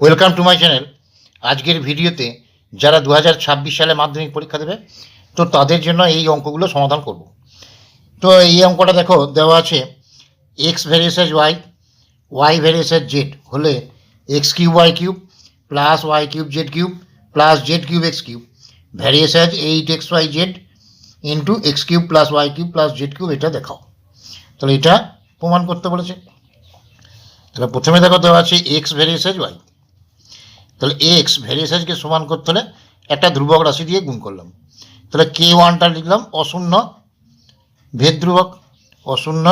Welcome to my channel আজকের ভিডিওতে যারা দু হাজার ছাব্বিশ সালে মাধ্যমিক পরীক্ষা দেবে, তো তাদের জন্য এই অঙ্কগুলো সমাধান করব। তো এই অঙ্কটা দেখো, দেওয়া আছে x varies as y y varies as z হলে x cube y cube plus y cube z cube plus z cube x cube varies as eight x y z into x cube plus y cube plus z cube এটা দেখাও। তাহলে এটা প্রমাণ করতে বলেছে। তাহলে প্রথমে দেখো দেওয়া আছে এক্স ভেরিয়েসেস ওয়াই তাহলে এক্স ভেরিয়েসেসকে সমান করতে হলে একটা ধ্রুবক রাশি দিয়ে গুণ করলাম। তাহলে কে ওয়ানটা লিখলাম, অশূন্য ভেদ ধ্রুবক, অশূন্য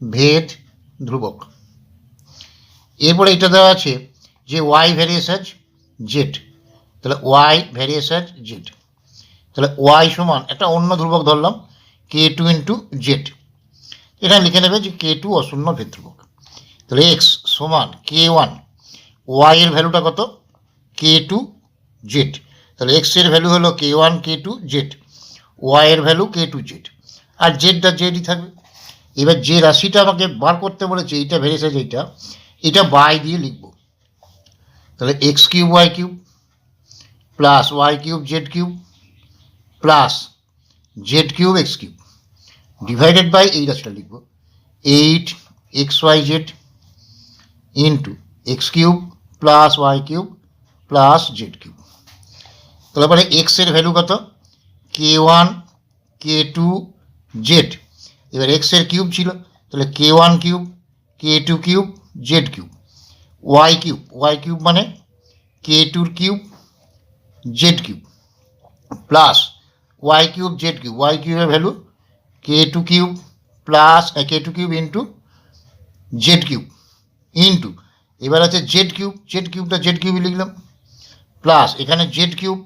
ভেদ ধ্রুবক। এরপরে এটা দেওয়া আছে যে ওয়াই ভেরিয়েসেস জেড তাহলে ওয়াই ভেরিয়েসেস জেড তাহলে ওয়াই সমান একটা অন্য ধ্রুবক ধরলাম কে টু ইন্টু জেড এটা লিখে নেবে যে কে টু অশূন্য ভেদ ধ্রুবক। তাহলে এক্স সমান কে ওয়ান ওয়াই এর ভ্যালুটা কত? কে টু জেড তাহলে এক্সের ভ্যালু হলো k one k two z y এর ভ্যালু কে টু জেড আর জেডটা জেডই থাকবে। এবার যে রাশিটা আমাকে বার করতে বলেছে, এইটা ভেরেছে যেটা এটা বাই দিয়ে লিখব। তাহলে x cube y cube plus y cube z cube plus z cube x cube divided by এই রাশিটা লিখব। Eight x y z into x cube plus y cube plus z cube. তাহলে পরে এক্সের ভ্যালু কত? K one k two z এবার এক্সের cube ছিল, তাহলে k one cube k two cube z cube. Y cube y cube মানে k টুর cube z cube. Plus y cube z cube. Y কিউবের value k two cube plus k two cube into z cube into এবার আছে z cube z কিউবটা z কিউবই লিখলাম plus এখানে z cube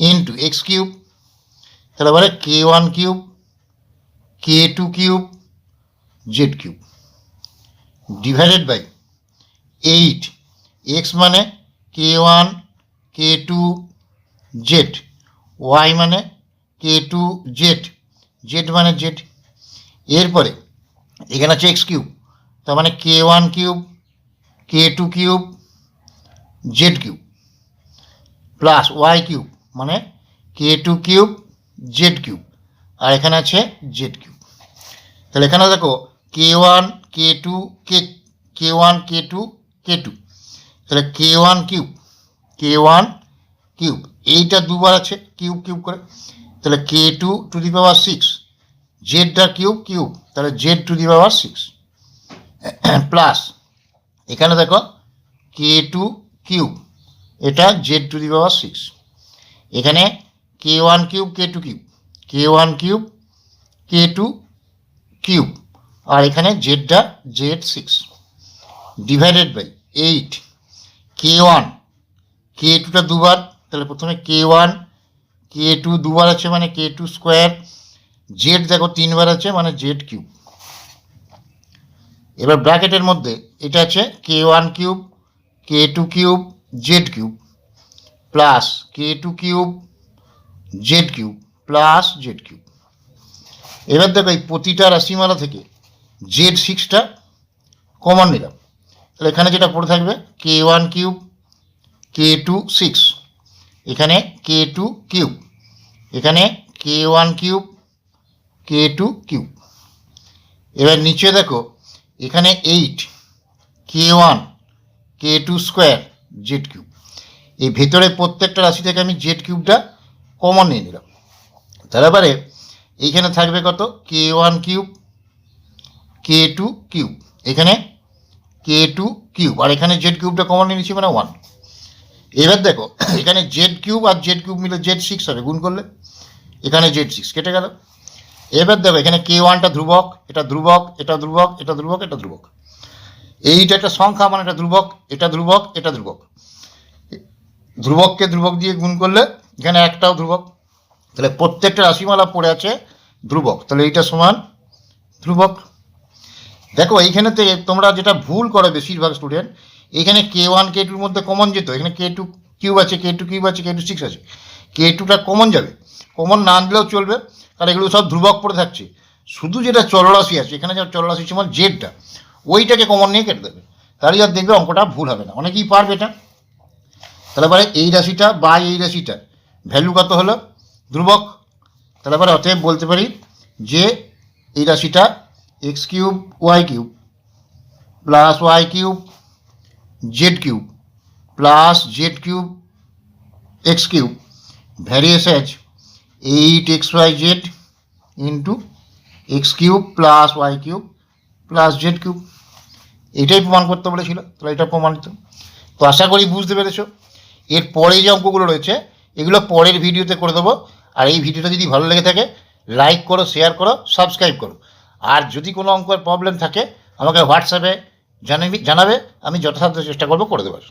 into x cube তাহলে বলে k one cube k two cube z cube divided by eight x মানে k one k two z y মানে কে টু জেড জেড মানে z এরপরে এখানে আছে এক্স কিউব তার মানে k one cube k two cube z cube plus y cube মানে k two cube z cube আর এখানে আছে জেড কিউব তাহলে এখানে দেখো k one k two k k one k two k two তাহলে k one cube k one cube এইটা দুবার আছে কিউব কিউব করে। তাহলে k two to the power six জেডটা cube cube তাহলে z to the power six plus এখানে দেখো k two cube এটা z to the power six এখানে k one cube k two cube k one cube k two cube আর এখানে জেডটা z six divided by eight k one k টুটা দুবার, তাহলে প্রথমে কে one k two দুবার আছে মানে কে টু স্কোয়ার জেড দেখো তিনবার আছে মানে জেড কিউব এবার ব্র্যাকেটের মধ্যে এটা আছে k one cube k two cube z cube plus k two cube z cube plus z cube এবার দেখো এই প্রতিটা রাশিমালা থেকে জেড সিক্সটা কমন নিলাম। তাহলে এখানে যেটা পড়ে থাকবে k one cube k two six এখানে কে টু কিউব এখানে k one cube k two cube এবার নিচে দেখো এখানে eight k one k two square z cube এই ভেতরে প্রত্যেকটা রাশি থেকে আমি জেড কিউবটা কমন নিয়ে নিলাম। তারপরে এইখানে থাকবে কত? K one cube k two cube এখানে কে টু কিউব আর এখানে জেড কিউবটা কমন নিয়ে নিচ্ছি মানে ওয়ান এবার দেখো, এখানে জেড কিউব আর জেড কিউব মিলে জেড সিক্স হবে, গুণ করলে। এখানে জেড সিক্স কেটে গেল। এবার দেখো, এখানে কে ওয়ানটা ধ্রুবক, এটা ধ্রুবক এটা ধ্রুবক এটা ধ্রুবক এটা ধ্রুবক। এইটা একটা সংখ্যা মানে এটা ধ্রুবক এটা ধ্রুবক এটা ধ্রুবক। ধ্রুবককে ধ্রুবক দিয়ে গুণ করলে এখানে একটাও ধ্রুবক। তাহলে প্রত্যেকটা রাশিমালা পড়ে আছে ধ্রুবক। তাহলে এইটা সমান ধ্রুবক। দেখো, এইখানেতে তোমরা যেটা ভুল করো বেশিরভাগ স্টুডেন্ট এখানে কে ওয়ান কে টুর মধ্যে কমন যেত। এখানে কে টু কিউব আছে কে টু কিউব আছে কে টু সিক্স আছে। কে টুটা কমন যাবে। কমন না আনলেও চলবে, কারণ এগুলো সব ধ্রুবক পড়ে থাকছে। শুধু যেটা চলরাশি আছে, এখানে যেটা চলরাশি সমান জেডটা ওইটাকে কমন নিয়ে কেটে দেবে। তাহলে আর দেখবে অঙ্কটা ভুল হবে না। অনেকেই পারবে এটা। তাহলে পরে এই রাশিটা বা এই রাশিটা ভ্যালু কত হলো? ধ্রুবক। তাহলে পরে অতএব বলতে পারি যে এই রাশিটা x cube y cube plus y cube z cube plus z cube x cube varies as eight x y z into x cube plus y cube plus z cube. এটাই প্রমাণ করতে বলেছিল, তাহলে এটা প্রমাণিত। তো আশা করি বুঝতে পেরেছ। এর পরে যে অঙ্কগুলো রয়েছে, এগুলো পরের ভিডিওতে করে দেবো। আর এই ভিডিওটা যদি ভালো লেগে থাকে, লাইক করো, শেয়ার করো, সাবস্ক্রাইব করো। আর যদি কোনো অঙ্কের প্রবলেম থাকে, আমাকে হোয়াটসঅ্যাপে জানাবি জানাবে, আমি যথাসাধ্য চেষ্টা করব করে দেবার।